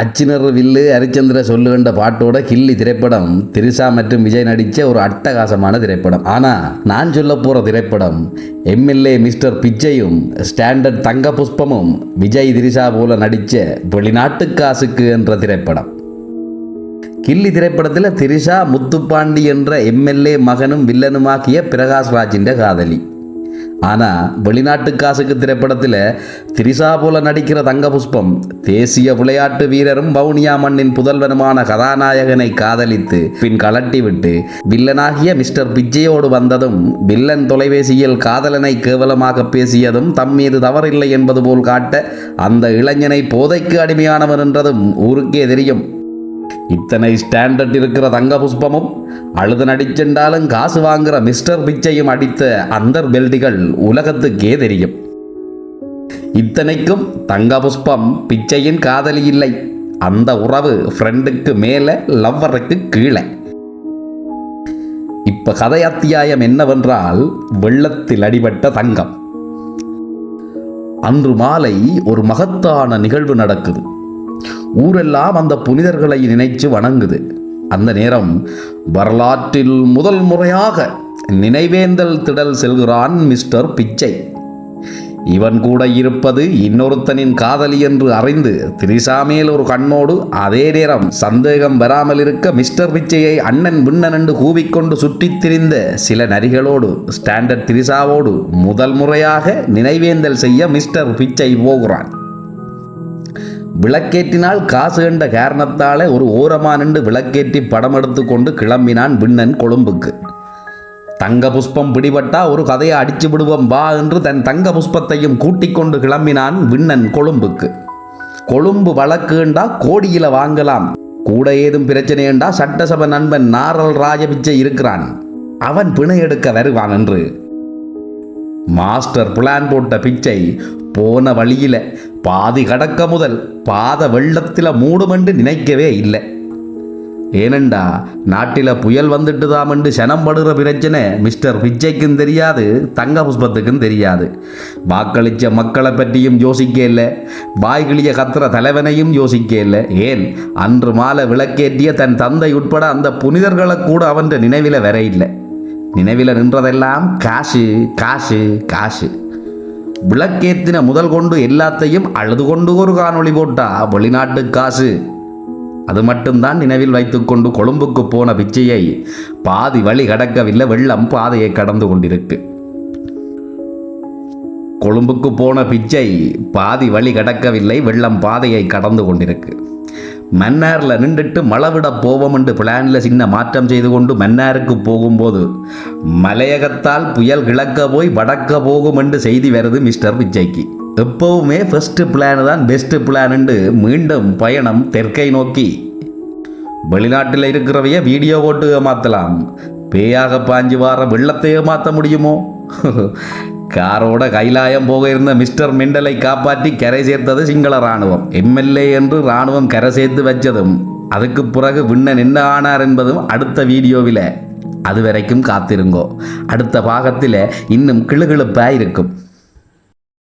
அச்சினர் வில்லு ஹரிச்சந்திர சொல்லுகின்ற பாட்டோட கில்லி திரைப்படம். திரிசா மற்றும் விஜய் நடித்த ஒரு அட்டகாசமான திரைப்படம். ஆனால் நான் சொல்ல போகிற திரைப்படம் எம்எல்ஏ மிஸ்டர் பிச்சையும் ஸ்டாண்டர்ட் தங்க புஷ்பமும் விஜய் திரிசா போல நடித்த வெளிநாட்டு காசுக்கு என்ற திரைப்படம். கில்லி திரைப்படத்தில் திரிஷா முத்துப்பாண்டி என்ற எம்எல்ஏ மகனும் வில்லனுமாக்கிய பிரகாஷ் ராஜின்ற காதலி. ஆனால் வெளிநாட்டு காசுக்கு திரைப்படத்தில் திரிசா போல நடிக்கிற தங்க புஷ்பம் தேசிய விளையாட்டு வீரரும் வவுனியா மண்ணின் புதல்வனுமான கதாநாயகனை காதலித்து பின் கலட்டி விட்டு வில்லனாகிய மிஸ்டர் பிஜ்ஜையோடு வந்ததும் வில்லன் தொலைபேசியில் காதலனை கேவலமாக பேசியதும் தம் மீது தவறில்லை என்பது போல் காட்ட அந்த இளைஞனை போதைக்கு அடிமையானவன் என்றதும் ஊருக்கே தெரியும். இத்தனை ஸ்டாண்டர்ட் இருக்கிற தங்க புஷ்பமும் அழுது நடிச்சென்றாலும் காசு வாங்குற மிஸ்டர் பிச்சையும் அடித்த அந்தர் பெல்டிகள் உலகத்துக்கே தெரியும். இத்தனைக்கும் தங்க புஷ்பம் பிச்சையின் காதலி இல்லை. அந்த உறவு ஃப்ரெண்டுக்கு மேலே லவ்வருக்கு கீழே. இப்ப கதை அத்தியாயம் என்னவென்றால் வெள்ளத்தில் அடிபட்ட தங்கம். அன்று மாலை ஒரு மகத்தான நிகழ்வு நடக்குது. ஊரெல்லாம் அந்த புனிதர்களை நினைச்சு வணங்குது. அந்த நேரம் வரலாற்றில் முதல் முறையாக நினைவேந்தல் திடல் செல்கிறான் மிஸ்டர் பிச்சை. இவன் கூட இருப்பது இன்னொருத்தனின் காதலி என்று அறிந்து திரிசாமியில் மேல் ஒரு கண்ணோடு அதே நேரம் சந்தேகம் வராமல் இருக்க மிஸ்டர் பிச்சையை அண்ணன் விண்ணன் என்று கூவிக்கொண்டு சுற்றித் திரிந்த சில நரிகளோடு ஸ்டாண்டர்ட் திரிசாவோடு முதல் முறையாக நினைவேந்தல் செய்ய மிஸ்டர் பிச்சை போகிறான். விளக்கேற்றினால் காசு கண்ட காரணத்தாலே ஒரு ஓரமா நின்று விளக்கேற்றி படம் எடுத்துக்கொண்டு கிளம்பினான் விண்ணன் கொழும்புக்கு. தங்க புஷ்பம் பிடிபட்டா ஒரு கதையை அடிச்சு விடுவோம் வா என்று தன் தங்க புஷ்பத்தையும் கூட்டிக் கொண்டு கிளம்பினான் விண்ணன் கொழும்புக்கு. கொழும்பு வழக்குண்டா கோடியில வாங்கலாம். கூட ஏதும் பிரச்சனைண்டா சட்டசபை நண்பன் நாரல் ராஜபிச்சை இருக்கிறான். அவன் பிணை எடுக்க வருவான் என்று. மாஸ்டர் பிளான் போட்ட பிச்சை போன வழியில பாதி கடக்க முதல் பாத வெள்ளத்தில் மூடுமென்று நினைக்கவே இல்லை. ஏனண்டா நாட்டில் புயல் வந்துட்டுதாமென்று சனம் படுகிற பிரச்சனை மிஸ்டர் பிச்சைக்கும் தெரியாது தங்க புஷ்பத்துக்கும் தெரியாது. வாக்களித்த மக்களை பற்றியும் யோசிக்க இல்லை வாய்கிளிய கத்துற தலைவனையும் யோசிக்க இல்லை. ஏன் அன்று மாலை விளக்கேற்றிய தன் தந்தை உட்பட அந்த புனிதர்களை கூட அவன் நினைவில் வர இல்லை. நினைவில் நின்றதெல்லாம் காசு காசு காசு. விளக்கேத்தின முதல் கொண்டு எல்லாத்தையும் அழுது கொண்டு ஒரு காணொளி போட்டா வெளிநாட்டு காசு. அது மட்டும்தான் நினைவில் வைத்துக்கொண்டு கொழும்புக்கு போன பிச்சையை பாதி வழி கடக்கவில்லை வெள்ளம் பாதையை கடந்து கொண்டிருக்கு. கொழும்புக்கு போன பிச்சை பாதி வழி கடக்கவில்லை வெள்ளம் பாதையை கடந்து கொண்டிருக்கு. மன்னாரில் நின்றுட்டு மழை விட போவோம் என்று பிளானில் சின்ன மாற்றம் செய்து கொண்டு மன்னாருக்கு போகும்போது மலையகத்தால் புயல் கிழக்க போய் வடக்க போகும் என்று செய்தி வருது மிஸ்டர் பிச்சைக்கு எப்பவுமே ஃபஸ்ட்டு பிளான் தான் பெஸ்ட்டு பிளான் மீண்டும் பயணம் தெற்கை நோக்கி. வெளிநாட்டில் இருக்கிறவைய வீடியோ போட்டு ஏமாத்தலாம். பேயாக பாஞ்சு வார வெள்ளத்தை ஏமாற்ற முடியுமோ? காரோட கைலாயம் போக இருந்த மிஸ்டர் மெண்டலை காப்பாற்றி கரை சேர்த்தது சிங்கள ராணுவம் எம்எல்ஏ என்று ராணுவம் கரை சேர்த்து வச்சதும் அதுக்கு பிறகு விண்ணன் என்ன ஆனார் என்பதும் அடுத்த வீடியோவில். அது வரைக்கும் காத்திருங்கோ. அடுத்த பாகத்தில் இன்னும் கிளுகிழுப்பாக இருக்கும்